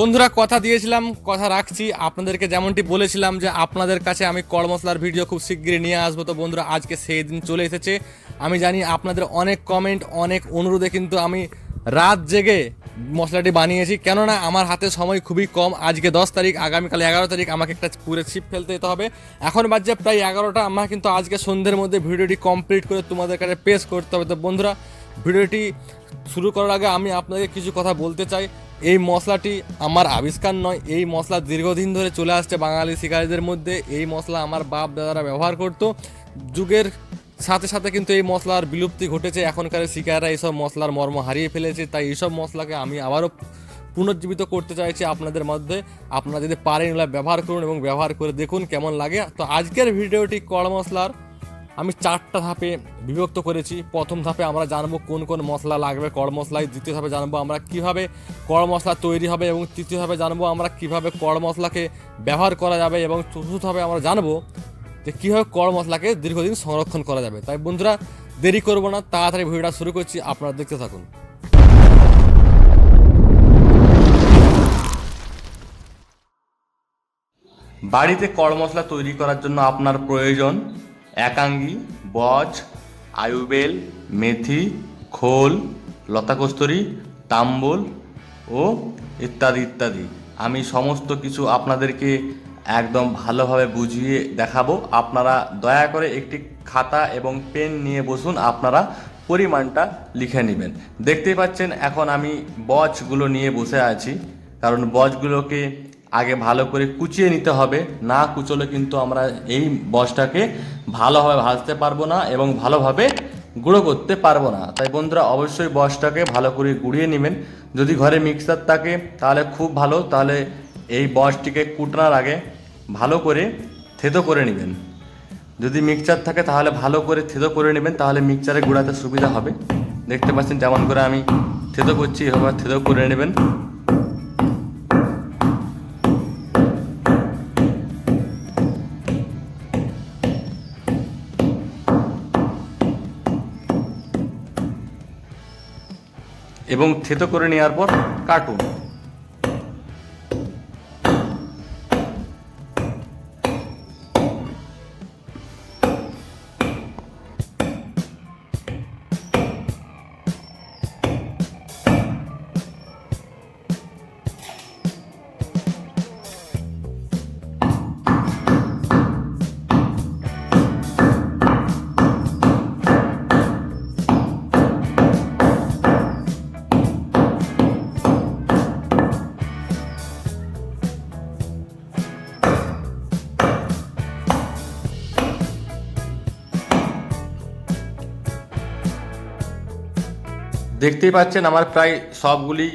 বন্ধুরা, কথা দিয়েছিলাম, কথা রাখছি। আপনাদেরকে যেমনটি বলেছিলাম যে আপনাদের কাছে আমি কড় মশলার ভিডিও খুব শিগগিরই নিয়ে আসব। তো বন্ধুরা, আজকে সেই দিন চলে এসেছে। আমি জানি আপনাদের অনেক কমেন্ট অনেক অনুরোধে কিন্তু আমি রাত জেগে মশলাটি বানিয়েছি। কেননা আমার হাতে সময় খুবই কম। আজকে দশ তারিখ, আগামীকাল এগারো তারিখ আমাকে একটা পুরে ছিপ ফেলতে যেতে হবে। এখন বাজছে প্রায় এগারোটা। আমার কিন্তু আজকে সন্ধ্যের মধ্যে ভিডিওটি কমপ্লিট করে তোমাদের কাছে পেশ করতে হবে। তো বন্ধুরা, ভিডিওটি শুরু করার আগে আমি আপনাকে কিছু কথা বলতে চাই। এই মশলাটি আমার আবিষ্কার নয়, এই মশলা দীর্ঘদিন ধরে চলে আসছে বাঙালি শিকারীদের মধ্যে। এই মশলা আমার বাপ দাদারা ব্যবহার করতো। যুগের সাথে সাথে কিন্তু এই মশলার বিলুপ্তি ঘটেছে। এখনকার শিকাররা এইসব মশলার মর্ম হারিয়ে ফেলেছে। তাই এইসব মশলাকে আমি আবারও পুনর্জীবিত করতে চাইছি আপনাদের মধ্যে। আপনারা যদি পারেন এগুলো ব্যবহার করুন এবং ব্যবহার করে দেখুন কেমন লাগে। তো আজকের ভিডিওটি কড় মশলার আমি চারটা ধাপে বিভক্ত করেছি। প্রথম ধাপে আমরা জানব কোন কোন মশলা লাগবে কড় মশলায় দ্বিতীয় ধাপে জানব আমরা কীভাবে কড় মশলা তৈরি হবে এবং তৃতীয় ধাপে জানব আমরা কীভাবে কড় মশলাকে ব্যবহার করা যাবে এবং চতুর্থ ধাপে আমরা জানব যে কীভাবে কড় মশলাকে দীর্ঘদিন সংরক্ষণ করা যাবে। তাই বন্ধুরা, দেরি করব না, তাড়াতাড়ি ভিডিওটা শুরু করছি, আপনারা দেখতে থাকুন। বাড়িতে কড় মশলা তৈরি করার জন্য আপনার প্রয়োজন একাঙ্গি, বজ, আয়ুবেল, মেথি, খোল, লতাকস্তরি, তাম্বল ও ইত্যাদি ইত্যাদি। আমি সমস্ত কিছু আপনাদেরকে একদম ভালোভাবে বুঝিয়ে দেখাবো। আপনারা দয়া করে একটি খাতা এবং পেন নিয়ে বসুন, আপনারা পরিমাণটা লিখে নেবেন। দেখতেই পাচ্ছেন, এখন আমি বজগুলো নিয়ে বসে আছি। কারণ বজগুলোকে আগে ভালো করে কুচিয়ে নিতে হবে। না কুচলে কিন্তু আমরা এই বসটাকে ভালোভাবে ভাজতে পারব না এবং ভালোভাবে গুঁড়ো করতে পারব না। তাই বন্ধুরা, অবশ্যই বসটাকে ভালো করে গুঁড়িয়ে নেবেন। যদি ঘরে মিক্সার থাকে, তাহলে খুব ভালো। তাহলে এই বসটিকে কুটনার আগে ভালো করে থেতো করে নেবেন। যদি মিক্সচার থাকে, তাহলে ভালো করে থেতো করে নেবেন। তাহলে মিক্সচারে গুঁড়াতে সুবিধা হবে। দেখতে পাচ্ছেন, যেমন করে আমি থেতো করছি, এভাবে থেতো করে নেবেন। এবং থেতো করে নেওয়ার পর কাটুন দেখতেই পাচ্ছেন আমার প্রায় সবগুলি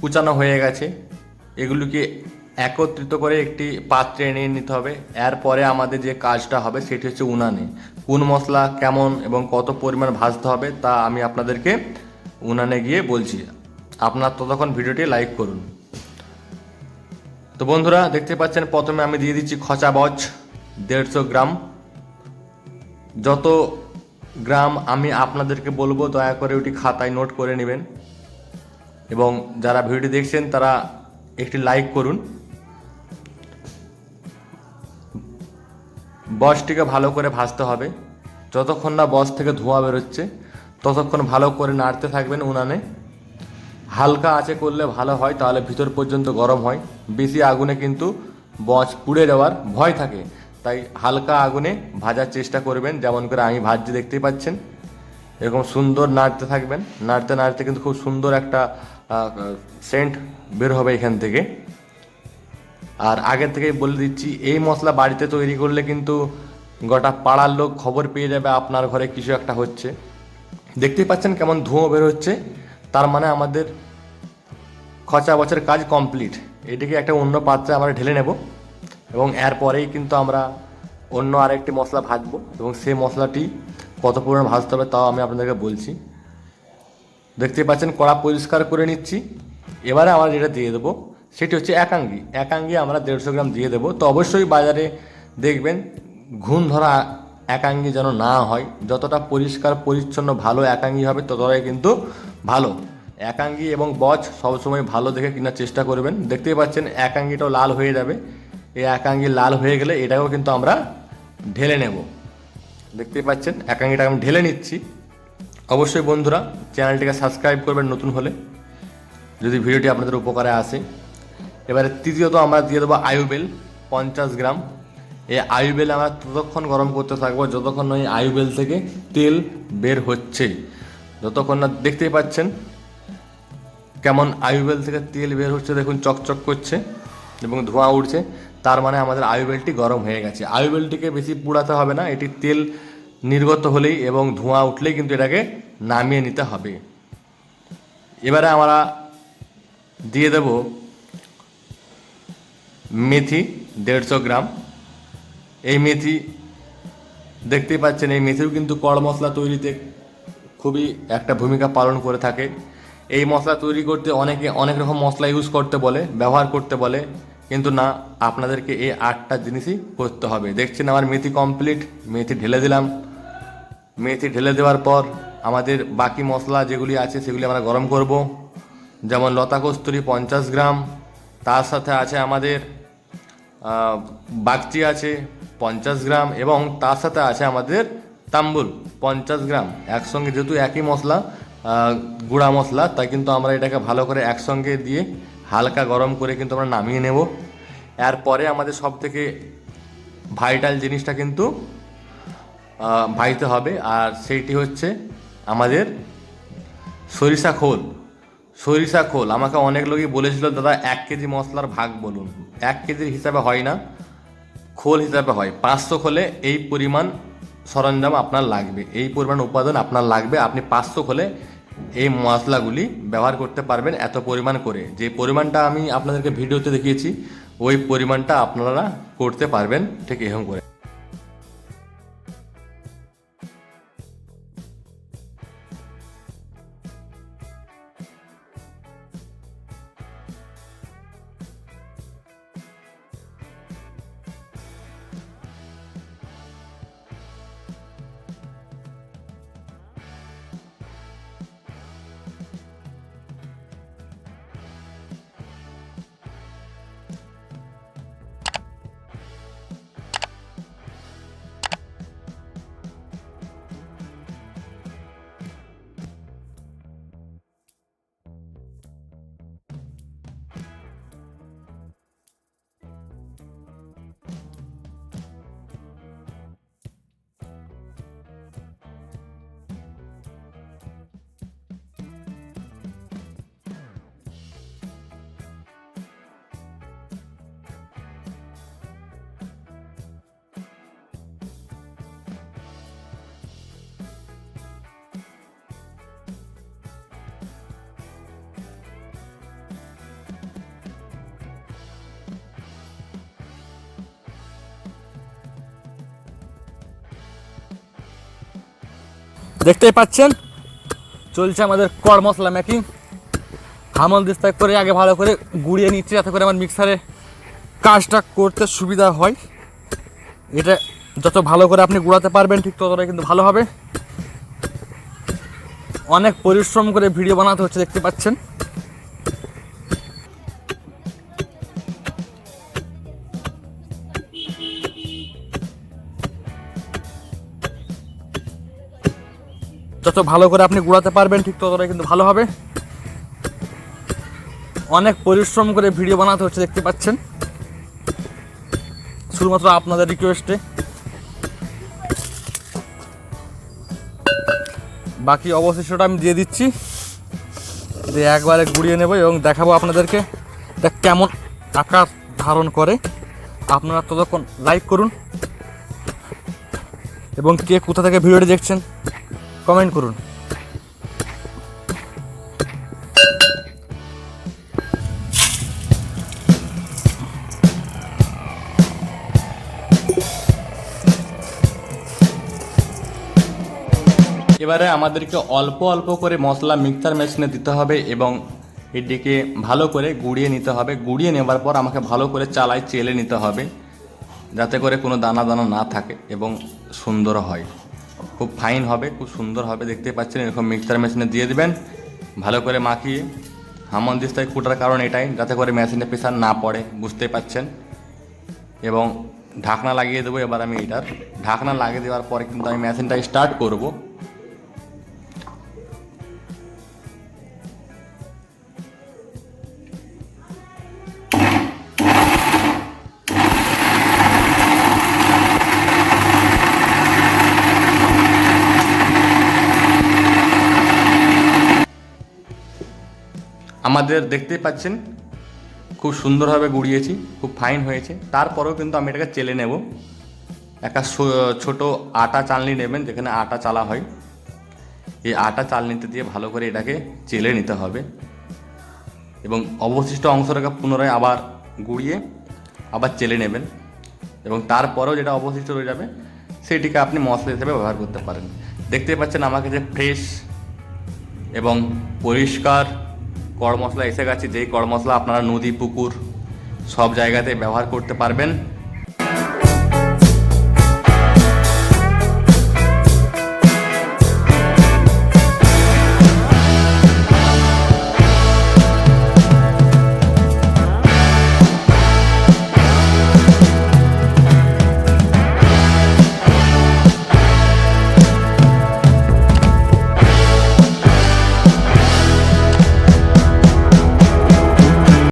কুচানো হয়ে গেছে। এগুলিকে একত্রিত করে একটি পাত্রে এনে নিতে হবে। এরপরে আমাদের যে কাজটা হবে সেটি হচ্ছে উনানে। কোন মশলা কেমন এবং কত পরিমাণ ভাজতে হবে তা আমি আপনাদেরকে উনানে গিয়ে বলছি। আপনার ততক্ষণ ভিডিওটি লাইক করুন। তো বন্ধুরা, দেখতে পাচ্ছেন প্রথমে আমি দিয়ে দিচ্ছি খচা বজ দেড়শো গ্রাম। যত গ্রাম আমি আপনাদেরকে বলব, দয়া করে ওটি খাতায় নোট করে নেবেন। এবং যারা ভিডিও দেখছেন, তারা একটি লাইক করুন। বসটিকে ভালো করে ভাজতে হবে। যতক্ষণ না বস থেকে ধোঁয়া বেরোচ্ছে, ততক্ষণ ভালো করে নাড়তে থাকবেন উনানে। হালকা আঁচে করলে ভালো হয়, তাহলে ভিতর পর্যন্ত গরম হয়। বেশি আগুনে কিন্তু বচ পুড়ে যাওয়ার ভয় থাকে। তাই হালকা আগুনে ভাজার চেষ্টা করবেন, যেমন করে আমি ভাজছি, দেখতেই পাচ্ছেন। এরকম সুন্দর নাড়তে থাকবেন। নাড়তে নাড়তে কিন্তু খুব সুন্দর একটা সেন্ট বের হবে এখান থেকে। আর আগের থেকেই বলে দিচ্ছি, এই মশলা বাড়িতে তৈরি করলে কিন্তু গোটা পাড়ার লোক খবর পেয়ে যাবে, আপনার ঘরে কিছু একটা হচ্ছে। দেখতেই পাচ্ছেন কেমন ধোঁয়া বের হচ্ছে। তার মানে আমাদের খচা বছর কাজ কমপ্লিট। এটিকে একটা অন্য পাত্রে আমরা ঢেলে নেব। এবং এরপরেই কিন্তু আমরা অন্য আরেকটি মশলা ভাজবো এবং সেই মশলাটি কত পরিমাণ ভাজতে হবে তাও আমি আপনাদেরকে বলছি। দেখতে পাচ্ছেন কড়া পরিষ্কার করে নিচ্ছি। এবারে আমরা যেটা দিয়ে দেবো সেটি হচ্ছে একাঙ্গি। একাঙ্গি আমরা দেড়শো গ্রাম দিয়ে দেবো। তো অবশ্যই বাজারে দেখবেন ঘুণ ধরা একাঙ্গি যেন না হয়। যতটা পরিষ্কার, পরিচ্ছন্ন, ভালো একাঙ্গি হবে ততটাই কিন্তু ভালো। একাঙ্গি এবং বচ সবসময় ভালো দেখে কেনার চেষ্টা করবেন। দেখতেই পাচ্ছেন একাঙ্গিটাও লাল হয়ে যাবে। এই একাঙ্গি লাল হয়ে গেলে এটাকেও কিন্তু আমরা ঢেলে নেব। দেখতেই পাচ্ছেন একাঙ্গিটা আমি ঢেলে নিচ্ছি। অবশ্যই বন্ধুরা, চ্যানেলটিকে সাবস্ক্রাইব করবেন নতুন হলে, যদি ভিডিওটি আপনাদের উপকারে আসে। এবারে তৃতীয়ত আমরা দিয়ে দেবো আয়ুবেল পঞ্চাশ গ্রাম। এই আয়ুবেল আমরা ততক্ষণ গরম করতে থাকব যতক্ষণ এই আয়ুবেল থেকে তেল বের হচ্ছে। যতক্ষণ না দেখতেই পাচ্ছেন কেমন আয়ুবেল থেকে তেল বের হচ্ছে, দেখুন চকচক করছে এবং ধোঁয়া উঠছে। তার মানে আমাদের আয়ুবেলটি গরম হয়ে গেছে। আয়ুবেলটিকে বেশি পুড়াতে হবে না, এটি তেল নির্গত হলেই এবং ধোঁয়া উঠলেই কিন্তু এটাকে নামিয়ে নিতে হবে। এবারে আমরা দিয়ে দেব মেথি দেড়শো গ্রাম। এই মেথি, দেখতেই পাচ্ছেন, এই মেথিও কিন্তু কড় মশলা তৈরিতে খুবই একটা ভূমিকা পালন করে থাকে। এই মশলা তৈরি করতে অনেকে অনেক রকম মশলা ইউজ করতে বলে, ব্যবহার করতে বলে। কিন্তু না, আপনাদেরকে এই আটটা জিনিসই করতে হবে। দেখছেন আমার মেথি কমপ্লিট মেথি ঢেলে দিলাম। মেথি ঢেলে দেওয়ার পর আমাদের বাকি মশলা যেগুলি আছে সেগুলি আমরা গরম করব। যেমন লতা কস্তুরি পঞ্চাশ গ্রাম, তার সাথে আছে আমাদের বাগচি আছে পঞ্চাশ গ্রাম এবং তার সাথে আছে আমাদের তাম্বুল পঞ্চাশ গ্রাম। একসঙ্গে যেহেতু একই মশলা গুঁড়া মশলা, তাই কিন্তু আমরা এটাকে ভালো করে একসঙ্গে দিয়ে হালকা গরম করে কিন্তু আমরা নামিয়ে নেব। এরপরে আমাদের সব থেকে ভাইটাল জিনিসটা কিন্তু ভাইতে হবে। আর সেইটি হচ্ছে আমাদের সরিষা খোল। সরিষা খোল। আমাকে অনেক লোকই বলেছিল, দাদা, এক কেজি মশলার ভাগ বলুন। এক কেজির হিসাবে হয় না, খোল হিসাবে হয়। পাঁচশো খোলে এই পরিমাণ সরঞ্জাম আপনার লাগবে। এই পরিমাণ উপাদান আপনার লাগবে। আপনি পাঁচশো খোলে এই মশলাগুলি ব্যবহার করতে পারবেন এত পরিমাণ করে। যে পরিমাণটা আমি আপনাদেরকে ভিডিওতে দেখিয়েছি, ওই পরিমাণটা আপনারা করতে পারবেন ঠিক এরকম করে। দেখতেই পাচ্ছেন। চলছে আমাদের কর মশলা মেকিং হামল দিস্তা করে আগে ভালো করে গুঁড়িয়ে নিচ্ছে, যাতে করে আমার মিক্সারে কাজটা করতে সুবিধা হয়। এটা যত ভালো করে আপনি গুঁড়াতে পারবেন, ঠিক ততটাই কিন্তু ভালো হবে। অনেক পরিশ্রম করে ভিডিও বানাতে হচ্ছে, দেখতে পাচ্ছেন। যত ভালো করে আপনি গুড়াতে পারবেন, ঠিক ততটাই কিন্তু ভালো হবে। অনেক পরিশ্রম করে ভিডিও বানাতে হচ্ছে, দেখতে পাচ্ছেন। শুধুমাত্র আপনাদের রিকোয়েস্টে বাকি অবশিষ্টটা আমি দিয়ে দিচ্ছি। দিয়ে একবারে গুড়িয়ে নেব এবং দেখাবো আপনাদেরকে। এটা কেমন আকার ধারণ করে। আপনারা ততক্ষণ লাইক করুন। এবং কে কোথা থেকে ভিডিওটি দেখছেন? কমেন্ট করুন। এবারে আমাদেরকে অল্প অল্প করে মশলা মিক্সার মেশিনে দিতে হবে এবং এটিকে ভালো করে গুঁড়িয়ে নিতে হবে। গুঁড়িয়ে নেবার পর আমাকে ভালো করে চালায় চেলে নিতে হবে, যাতে করে কোনো দানা দানা না থাকে এবং সুন্দর হয়। খুব ফাইন হবে, খুব সুন্দর হবে দেখতে পাচ্ছেন, এরকম মিক্সার মেশিনে দিয়ে দেবেন। ভালো করে মাখিয়ে, হামন দিস্তায় কুটার কারণ এটাই, যাতে করে মেশিনে প্রেশার না পড়ে বুঝতে পাচ্ছেন। এবং ঢাকনা লাগিয়ে দেবো, এবার আমি এটার, ঢাকনা লাগিয়ে দেওয়ার পরে কিন্তু আমি মেশিনটা স্টার্ট করব। আমাদের দেখতেই পাচ্ছেন, খুব সুন্দরভাবে গুড়িয়েছি, খুব ফাইন হয়েছে। তারপরেও কিন্তু আমি এটাকে চেলে নেব। একটা ছোট আটা চালনি নেবেন, যেখানে আটা চালা হয়। এই আটা চালনিতে দিয়ে ভালো করে এটাকে চেলে নিতে হবে। এবং অবশিষ্ট অংশটাকে পুনরায় আবার গুড়িয়ে আবার চেলে নেবেন। এবং তারপরেও যেটা অবশিষ্ট রয়ে যাবে, সেটিকে আপনি মশলা হিসেবে ব্যবহার করতে পারেন। দেখতে পাচ্ছেন আমাকে যে ফ্রেশ এবং পরিষ্কার কড় মশলা এসে গেছে, যেই কড় মশলা আপনারা নদী, পুকুর সব জায়গাতে ব্যবহার করতে পারবেন।